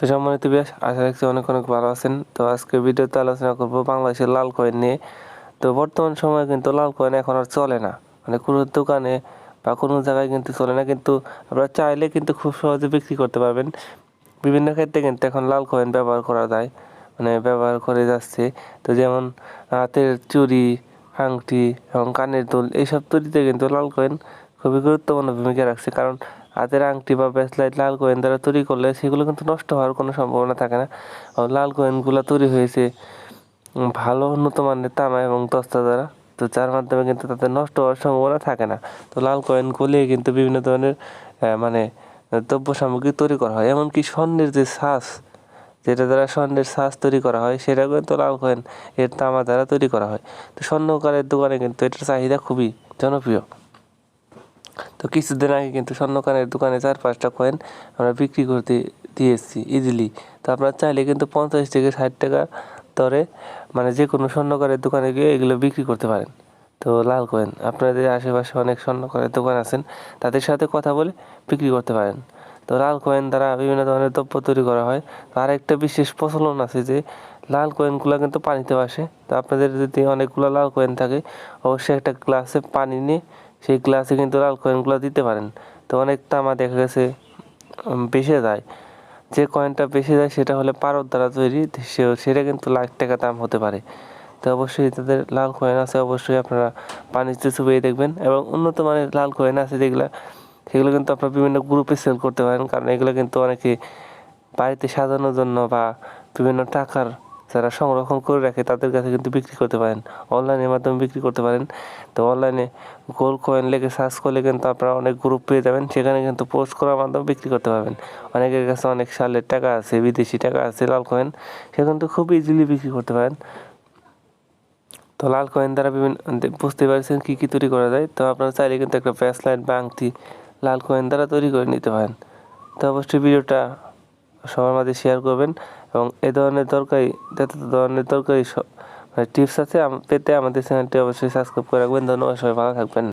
তো সম্মানিত বেশ আশা রাখছি অনেক অনেক ভালো আছেন। তো আজকে ভিডিওতে আলোচনা করব বাংলাদেশের লাল কয়েন নিয়ে। তো বর্তমান সময়ে কিন্তু লাল কয়েন এখন আর চলে না। মানে কোনো দোকানে বা কোনো জায়গায় কিন্তু চলে না। কিন্তু আপনারা চাইলে কিন্তু খুব সহজে বিক্রি করতে পারবেন। বিভিন্ন ক্ষেত্রে কিন্তু এখন লাল কয়েন ব্যবহার করা যায়। মানে ব্যবহার করে যাচ্ছে। তো যেমন হাতের চুড়ি, আংটি এবং কানের দুল, এইসব তৈরিতে কিন্তু লাল কয়েন খুবই গুরুত্বপূর্ণ ভূমিকা রাখছে। কারণ হাতের আংটি বা ব্রেসলাইট লাল কয়েন দ্বারা তৈরি করলে সেগুলো কিন্তু নষ্ট হওয়ার কোনো সম্ভাবনা থাকে না। লাল কয়েনগুলো তৈরি হয়েছে ভালো, উন্নত মানের তামা এবং দস্তা দ্বারা। তো যার মাধ্যমে কিন্তু তাদের নষ্ট হওয়ার সম্ভাবনা থাকে না। তো লাল কয়েন গলিয়ে কিন্তু বিভিন্ন ধরনের মানে দ্রব্য সামগ্রী তৈরি করা হয়। এমনকি স্বর্ণের যে শ্বাস, যেটা দ্বারা স্বর্ণের শ্বাস তৈরি করা হয় সেটা কিন্তু লাল কয়েন এর তামা দ্বারা তৈরি করা হয়। তো স্বর্ণকারের দোকানে কিন্তু এটার চাহিদা খুবই জনপ্রিয়। তো কিছুদিন আগে কিন্তু স্বর্ণকারের দোকানে চার, পাঁচটা কয়েন আমরা বিক্রি করতে দিয়েছি ইজিলি তো আপনারা চাইলে কিন্তু পঞ্চাশ থেকে ষাট টাকা দরে মানে যে কোনো স্বর্ণকারের দোকানে গিয়ে এগুলো বিক্রি করতে পারেন। তো লাল কয়েন আপনাদের আশেপাশে অনেক স্বর্ণকারের দোকান আছেন, তাদের সাথে কথা বলে বিক্রি করতে পারেন। তো লাল কয়েন দ্বারা বিভিন্ন ধরনের দ্রব্য তৈরি করা হয়। আর একটা বিশেষ প্রচলন আছে যে, লাল কয়েনগুলো কিন্তু পানিতে ভাসে তো আপনাদের যদি অনেকগুলো লাল কয়েন থাকে, অবশ্যই একটা গ্লাসে পানি নিয়ে সেই গ্লাসে কিন্তু লাল কয়েনগুলো দিতে পারেন। তো অনেক তামা দেখা গেছে বেসে যায়। যে কয়েনটা বেশি যায় সেটা হলে পারদ দ্বারা তৈরি সেটা কিন্তু লাখ টাকা দাম হতে পারে। তো অবশ্যই তাদের লাল কয়েন আছে, অবশ্যই আপনারা পানিতে চুবিয়ে দেখবেন এবং উন্নত মানের লাল কয়েন আছে যেগুলো, সেগুলো কিন্তু আপনারা বিভিন্ন গ্রুপে সেল করতে পারেন। কারণ এগুলো কিন্তু অনেকে বাড়িতে সাজানোর জন্য বা বিভিন্ন টাকার যারা সংরক্ষণ করে রাখে তাদের কাছে কিন্তু বিক্রি করতে পারেন। অনলাইনের মাধ্যমে বিক্রি করতে পারেন। তো অনলাইনে গোল্ড কয়েন লেগে সার্চ করলে কিন্তু আপনারা অনেক গ্রুপ পেয়ে যাবেন। সেখানে কিন্তু পোস্ট করার মাধ্যমে বিক্রি করতে পারবেন। অনেকের কাছে অনেক সালের টাকা আছে, বিদেশি টাকা আছে, লাল কয়েন সে কিন্তু খুব ইজিলি বিক্রি করতে পারেন। তো লাল কয়েন দ্বারা বিভিন্ন বুঝতে পারছেন কী কী তৈরি করা যায়। তো আপনারা চাইলে কিন্তু একটা ব্যাসলাইট বা আংটি লাল কয়েন দ্বারা তৈরি করে নিতে পারেন। তো অবশ্যই ভিডিওটা সবার মাঝে শেয়ার করবেন এবং এ ধরনের তরকারি, যত ধরনের তরকারি টিপস আছে, আম- পেতে আমাদের চ্যানেলটি অবশ্যই সাবস্ক্রাইব করে রাখবেন। ধন্যবাদ, সবাই ভালো থাকবেন।